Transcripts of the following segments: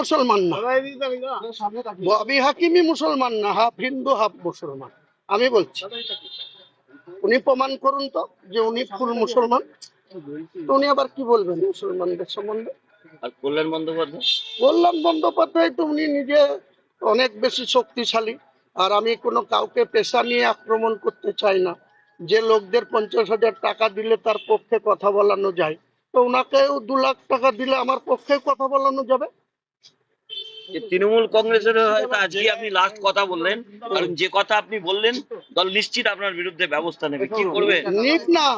মুসলমান না। ববি হাকিমি মুসলমান না হাফ হিন্দু হাফ মুসলমান। আমি বলছি উনি প্রমাণ করুন তো যে উনি ফুল মুসলমান। উনি আবার কি বলবেন মুসলমানদের সম্বন্ধে? আর কল্যাণ বন্দ্যোপাধ্যায়? কল্যাণ বন্দ্যোপাধ্যায় তো উনি নিজে অনেক বেশি শক্তিশালী। আর আমি কোনো কাউকে পেশা নিয়ে আক্রমণ করতে চাই না। যে লোকদের পঞ্চাশ হাজার টাকা দিলে তার পক্ষে কথা বলানো যায়। তো ওনাকেও দু লাখ টাকা দিলে আমার পক্ষে কথা বলানো যাবে? যে তৃণমূল কংগ্রেসের হয়তো আজকে আপনি লাস্ট কথা বললেন। কারণ যে কথা আপনি বললেন দল নিশ্চিত আপনার বিরুদ্ধে ব্যবস্থা নেবে। কি করবে? নিক না।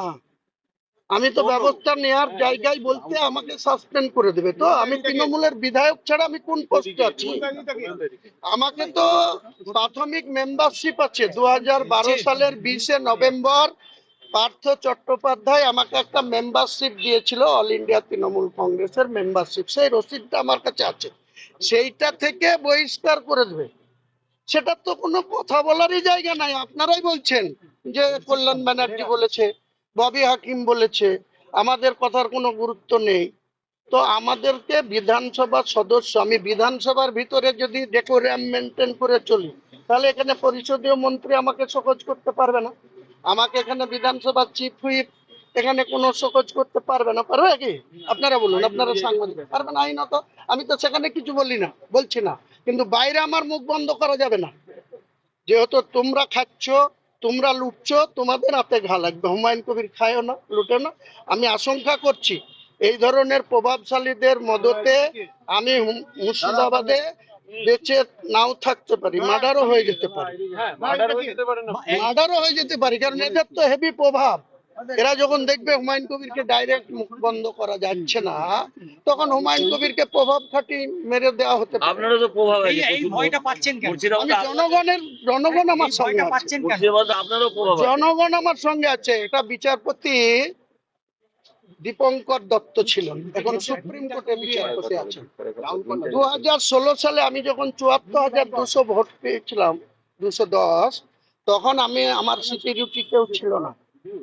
আমি তো ব্যবস্থা নেওয়ার জায়গায় বলতে আমাকে সাসপেন্ড করে দেবে তো। আমি তৃণমূলের বিধায়ক ছাড়া আমি কোন পোস্টে আছি? আমাকে তো প্রাথমিক মেম্বারশিপ আছে। দু হাজার বারো সালের বিশে নভেম্বর পার্থ চট্টোপাধ্যায় আমাকে একটা মেম্বারশিপ দিয়েছিল। অল ইন্ডিয়া তৃণমূল কংগ্রেসের মেম্বারশিপ সেই রসিদটা আমার কাছে আছে। সেইটা থেকে বহিষ্কার করে দেবে। সেটা তো কোনো কথা বলারই জায়গা নাই। আপনারাই বলছেন যে কল্যাণ ব্যানার্জি বলেছে, ববি হাকিম বলেছে, আমাদের কথার কোনো গুরুত্ব নেই। তো আমাদেরকে বিধানসভার সদস্য, আমি বিধানসভার ভিতরে যদি ডেকোরিয়াম মেনটেন করে চলি, তাহলে এখানে পরিষদীয় মন্ত্রী আমাকে সকোজ করতে পারবে না। আমাকে এখানে বিধানসভার চিফ হুইপ এখানে কোনো সকোজ করতে পারবে না। পারবে কি? আপনারা বলুন আপনারা সাংবাদিক। পারবে না আইনত আমি তো সেখানে কিছু বলি না বলছি না। কিন্তু বাইরে আমার মুখ বন্ধ করা যাবে না। যেহেতু তোমরা খাচ্ছ তোমরা লুটছ তোমাদের হাতে ঘা লাগবে। হুমায়ুন কবির খায়ও না লুটে না। আমি আশঙ্কা করছি এই ধরনের প্রভাবশালীদের মদতে আমি মুর্শিদাবাদে বেঁচে নাও থাকতে পারি মার্ডারও হয়ে যেতে পারে। মার্ডারও হয়ে যেতে পারি কারণ এদের তো হেভি প্রভাব। এরা যখন দেখবে হুমায়ুন কবিরকে ডাইরেক্ট মুখ বন্ধ করা যাচ্ছে না তখন হুমায়ুন কবিরকে প্রভাব খাটি মেরে দেওয়া হতে পারে। আপনারও তো প্রভাব এই ভয়টা পাচ্ছেন কেন? আমি জনগণের জনগণ আমার সঙ্গে আছে। পাচ্ছেন কেন? মুর্শিদাবাদে প্রভাব জনগণ আমার সঙ্গে আছে। এটা বিচারপতি দীপঙ্কর দত্ত ছিলেন। এখন সুপ্রিম কোর্টে বিচারপতি আছেন। দু হাজার ষোলো সালে আমি যখন চুয়াত্তর হাজার দুশো ভোট পেয়েছিলাম দুশো দশ তখন আমি আমার সিকিউরিটি কেউ ছিল না।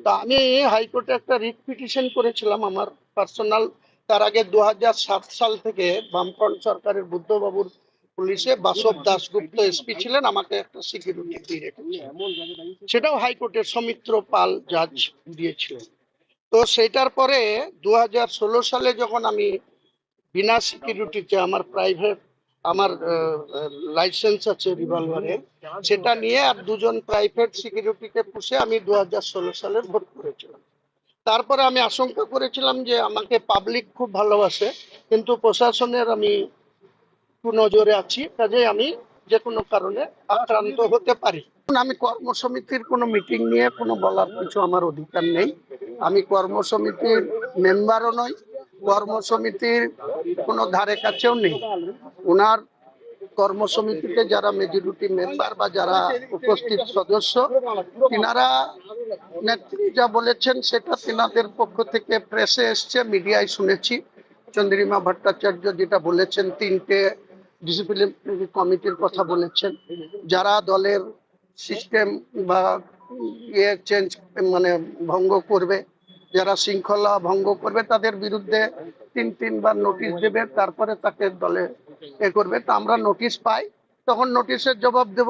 তা আমি হাইকোর্টে একটা রিট পিটিশন করেছিলাম আমার পার্সোনাল তার আগে দু সাল থেকে বামফ্রন্ট সরকারের বুদ্ধবাবুর পুলিশে বাসব দাশগুপ্ত এসপি ছিলেন, আমাকে একটা সিকিউরিটি দিয়ে সেটাও হাইকোর্টের সৌমিত্র পাল জাজ দিয়েছিলেন তো সেটার পরে দু হাজার ষোলো সালে যখন আমি বিনা সিকিউরিটিতে আমার প্রাইভেট আমার লাইসেন্স আছে রিভলভারের সেটা নিয়ে আর দুজন প্রাইভেট সিকিউরিটিকে পুষে আমি দু সালে ভোট করেছিলাম। তারপরে আমি আশঙ্কা করেছিলাম যে আমাকে পাবলিক খুব ভালোবাসে, কিন্তু প্রশাসনের আমি নজরে আছি কাজে আমি যে কোনো কারণে আক্রান্ত হতে পারি। আমি কর্মসমিতির কোনো মিটিং নিয়ে কোনো বলার কিছু আমার অধিকার নেই। আমি কর্মসমিতির মেম্বারও নই, কর্মসমিতির কোনো ধারে কাছেও নেই। ওনার কর্মসমিতিতে যারা মেজরিটি মেম্বার বা যারা উপস্থিত সদস্য, তিনারা নেত্রী যা বলেছেন সেটা তিনাদের পক্ষ থেকে প্রেসে এসছে, মিডিয়ায় শুনেছি। চন্দ্রিমা ভট্টাচার্য যেটা বলেছেন, তিনটে ডিসিপ্লিনারি কমিটির কথা বলেছেন। যারা দলের সিস্টেম বা ইয়ে চেঞ্জ মানে ভঙ্গ করবে, যারা শৃঙ্খলা ভঙ্গ করবে, তাদের বিরুদ্ধে তিন তিনবার নোটিশ দেবে, তারপরে তাকে দলে এ করবে। তা আমরা নোটিশ পাই, তখন নোটিশের জবাব দেব।